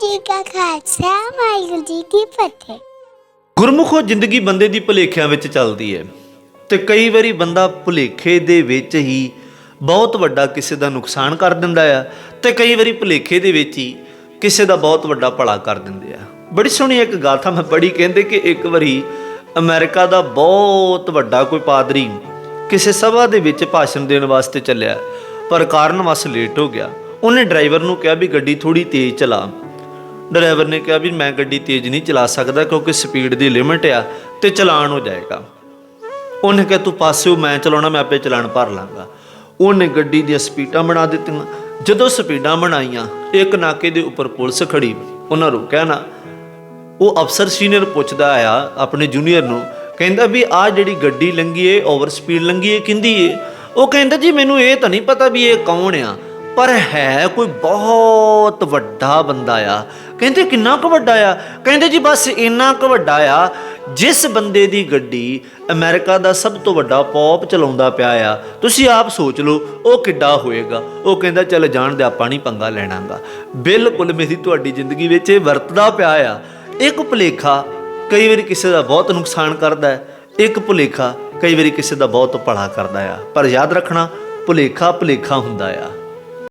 ਜੀ ਕਾ ਖਾਲਸਾ, ਵਾਹਿਗੁਰੂ ਜੀ ਕੀ ਫਤਿਹ। ਗੁਰਮੁਖੋ ਜ਼ਿੰਦਗੀ ਬੰਦੇ ਦੀ ਭੁਲੇਖਿਆਂ ਵਿੱਚ ਚੱਲਦੀ ਹੈ ਤੇ ਕਈ ਵਾਰੀ ਬੰਦਾ ਭੁਲੇਖੇ ਦੇ ਵਿੱਚ ਹੀ ਬਹੁਤ ਵੱਡਾ ਕਿਸੇ ਦਾ ਨੁਕਸਾਨ ਕਰ ਦਿੰਦਾ ਆ ਤੇ ਕਈ ਵਾਰੀ ਭੁਲੇਖੇ ਦੇ ਵਿੱਚ ਹੀ ਕਿਸੇ ਦਾ ਬਹੁਤ ਵੱਡਾ ਭਲਾ ਕਰ ਦਿੰਦੇ ਆ। ਬੜੀ ਸੋਹਣੀ ਇੱਕ ਗਾਥਾ ਮੈਂ ਪੜ੍ਹੀ ਕਹਿੰਦੇ ਕਿ ਇੱਕ ਵਾਰੀ ਅਮਰੀਕਾ ਦਾ ਬਹੁਤ ਵੱਡਾ ਕੋਈ ਪਾਦਰੀ ਕਿਸੇ ਸਭਾ ਦੇ ਵਿੱਚ ਭਾਸ਼ਣ ਦੇਣ ਵਾਸਤੇ ਚੱਲਿਆ, ਪਰ ਕਾਰਨ ਵਸ ਲੇਟ ਹੋ ਗਿਆ। ਉਹਨੇ ਡਰਾਈਵਰ ਨੂੰ ਕਿਹਾ ਵੀ ਗੱਡੀ ਥੋੜੀ ਤੇਜ਼ ਚਲਾ। ਡਰਾਈਵਰ ਨੇ ਕਿਹਾ ਵੀ ਮੈਂ ਗੱਡੀ ਤੇਜ਼ ਨਹੀਂ ਚਲਾ ਸਕਦਾ ਕਿਉਂਕਿ ਸਪੀਡ ਦੀ ਲਿਮਟ ਆ ਤੇ ਚਲਾਨ ਹੋ ਜਾਏਗਾ। ਉਹਨੇ ਕਿਹਾ, ਤੂੰ ਪਾਸਿਓ ਮੈਂ ਚਲਾਉਣਾ, ਮੈਂ ਆਪੇ ਚਲਾਨ ਭਰ ਲਾਂਗਾ। ਉਹਨੇ ਗੱਡੀ ਦੀਆਂ ਸਪੀਡਾਂ ਬਣਾ ਦਿੱਤੀਆਂ। ਜਦੋਂ ਸਪੀਡਾਂ ਬਣਾਈਆਂ, ਇੱਕ ਨਾਕੇ ਦੇ ਉੱਪਰ ਪੁਲਿਸ ਖੜੀ। ਉਹਨਾਂ ਰੁਕਿਆ ਨਾ। ਉਹ ਅਫਸਰ ਸੀਨੀਅਰ ਪੁੱਛਦਾ ਆ ਆਪਣੇ ਜੂਨੀਅਰ ਨੂੰ, ਕਹਿੰਦਾ ਵੀ ਆਹ ਜਿਹੜੀ ਗੱਡੀ ਲੰਗੀ ਏ, ਓਵਰ ਸਪੀਡ ਲੰਗੀ ਏ, ਕਿੰਦੀ ਏ? ਉਹ ਕਹਿੰਦਾ, ਜੀ, ਮੈਨੂੰ ਇਹ ਤਾਂ ਨਹੀਂ ਪਤਾ ਵੀ ਇਹ ਕੌਣ ਆ? ਪਰ ਹੈ ਕੋਈ ਬਹੁਤ ਵੱਡਾ ਬੰਦਾ ਆ। ਕਹਿੰਦੇ ਕਿੰਨਾ ਕੁ ਵੱਡਾ ਆ? ਕਹਿੰਦੇ ਜੀ ਬਸ ਇੰਨਾ ਕੁ ਵੱਡਾ ਆ, ਜਿਸ ਬੰਦੇ ਦੀ ਗੱਡੀ ਅਮਰੀਕਾ ਦਾ ਸਭ ਤੋਂ ਵੱਡਾ ਪੌਪ ਚਲਾਉਂਦਾ ਪਿਆ ਆ, ਤੁਸੀਂ ਆਪ ਸੋਚ ਲਓ, ਉਹ ਕਿੱਡਾ ਹੋਏਗਾ? ਉਹ ਕਹਿੰਦਾ, ਚੱਲ ਜਾਣ ਦੇ, ਆਪਾਂ ਨਹੀਂ ਪੰਗਾ ਲੈਣਾਗਾ। ਬਿਲਕੁਲ ਮੇਰੀ ਤੁਹਾਡੀ ਜ਼ਿੰਦਗੀ ਵਿੱਚ ਇਹ ਵਰਤਦਾ ਪਿਆ ਆ। ਇੱਕ ਭੁਲੇਖਾ ਕਈ ਵਾਰੀ ਕਿਸੇ ਦਾ ਬਹੁਤ ਨੁਕਸਾਨ ਕਰਦਾ ਹੈ, ਇੱਕ ਭੁਲੇਖਾ ਕਈ ਵਾਰੀ ਕਿਸੇ ਦਾ ਬਹੁਤ ਭਲਾ ਕਰਦਾ ਆ। ਪਰ ਯਾਦ ਰੱਖਣਾ, ਭੁਲੇਖਾ ਭੁਲੇਖਾ ਹੁੰਦਾ ਆ।